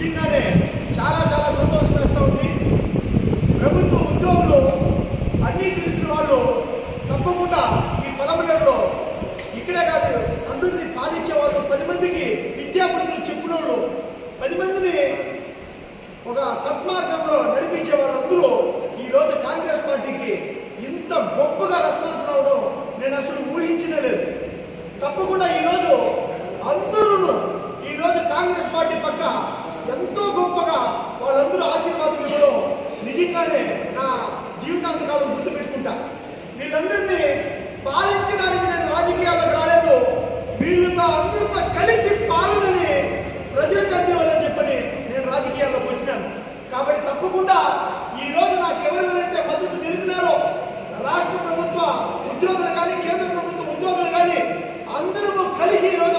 నిజంగానే నిజంగానే నా జీవితాంతకాలం గుర్తుపెట్టుకుంటా. వీళ్ళందరినీ పాలించడానికి నేను రాజకీయాలకు రాలేదు. వీళ్ళతో అందరితో కలిసి పాలనని ప్రజలకు అందేవాలని చెప్పని నేను రాజకీయాల్లోకి వచ్చినాను. కాబట్టి తప్పకుండా ఈ రోజు నాకు ఎవరెవరైతే మద్దతు తెలిపినారో రాష్ట్ర ప్రభుత్వ ఉద్యోగులు కానీ కేంద్ర ప్రభుత్వ ఉద్యోగులు కానీ అందరూ కలిసి ఈ రోజు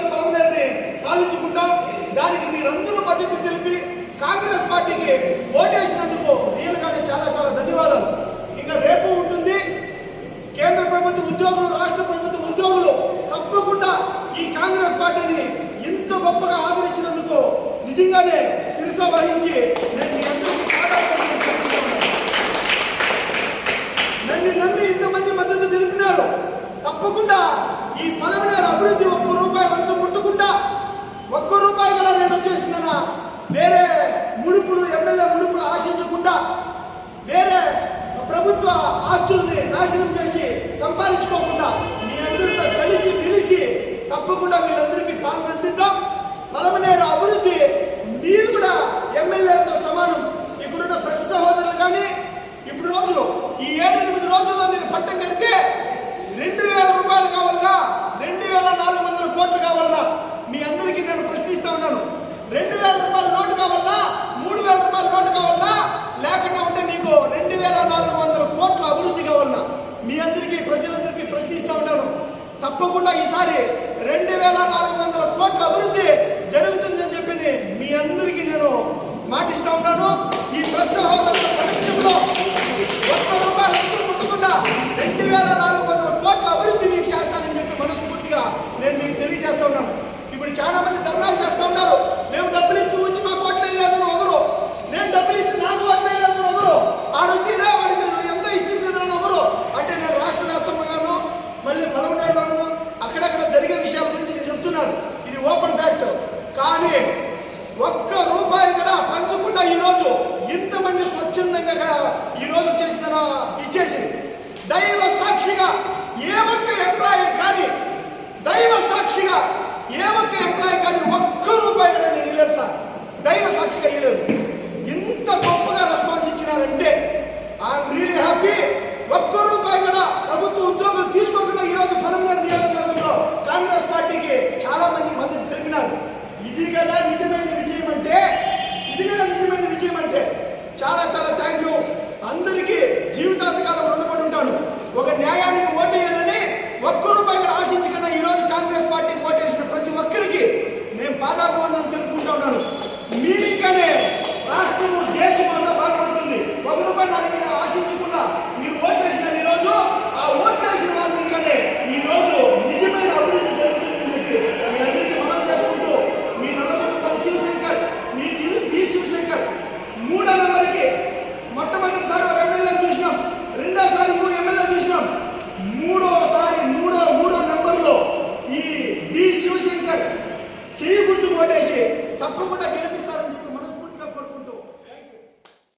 పాలించుకుంటాం. దానికి మీరందరూ మద్దతు తెలిపి కాంగ్రెస్ పార్టీకి ఓటేసినందుకు ప్రభుత్వ ఉద్యోగులు రాష్ట్ర ప్రభుత్వ ఉద్యోగులు తప్పకుండా ఈ కాంగ్రెస్ పార్టీని ఇంత గొప్పగా ఆదరించినందుకు నిజంగానే శిరస వహించి నేను మీ నన్ను నమ్మి ఇంతమంది మద్దతు తెలిపినారు. తప్పకుండా ఈ పలమనేరు అభివృద్ధి ఒక్క రూపాయి లంచం ముట్టుకుంటా ఒక్క రూపాయి కూడా నేను వచ్చేసిన వేరే ముడుపులు ఎమ్మెల్యే ముడుపులు ఆశించకుండా వేరే ప్రభుత్వ ఆస్తుల్ని నాశనం చేసి సంపాదించుకోకుండా మీ అందరితో కలిసి పిలిచి తప్పకుండా వీళ్ళందరికీ పాలన అందిద్దాం. పలమనేరు అభివృద్ధి మీరు కూడా ఎమ్మెల్యేలతో సమానం. ఇక్కడున్న ప్రెస్ సహోదరులు కానీ ఇప్పుడు రోజులు ఈ ఏడు ఎనిమిది రోజుల్లో మీరు పట్టం కడితే రెండు వేల రూపాయలు కావాలన్నా రెండు వేల నాలుగు వందల కోట్లు కావాలన్నా మీ అందరికీ నేను ప్రశ్నిస్తా ఉన్నాను. రెండు వేల రూపాయల నోటు కావాలన్నా మూడు వేల రూపాయల నోటు కావాలన్నా లేకుండా ఉంటే మీకు రెండు వేల నాలుగు వందల కోట్ల అభివృద్ధి కావాలన్నా మీ అందరికీ ప్రజలందరికీ ప్రశ్నిస్తా ఉన్నాను తప్పకుండా ఈసారి రెండు వేల నాలుగు వందల కోట్ల అభివృద్ధి జరుగుతుందని చెప్పి మీ అందరికీ నేను మాటిస్తా ఉన్నాను. కాకుండా ఈరోజు ఇంతమంది స్వచ్ఛందంగా ఈరోజు చేసిన ఇచ్చేసి దైవ సాక్షిగా ఏ ఒక్క ఎంప్లాయీ కానీ దైవ సాక్షిగా ఏ ఒక్క ఎంప్లాయీ కానీ ఒక్క రూపాయి కూడా నేను ఇవ్వలేదు సార్. దైవ సాక్షిగా ఇవ్వలేదు ఇంత గొప్పగా రెస్పాన్స్ ఇచ్చినారంటే ఐఎమ్ రియలీ హ్యాపీ ఒక్క ముందు ఓటేసి? తప్పకుండా గెలుపు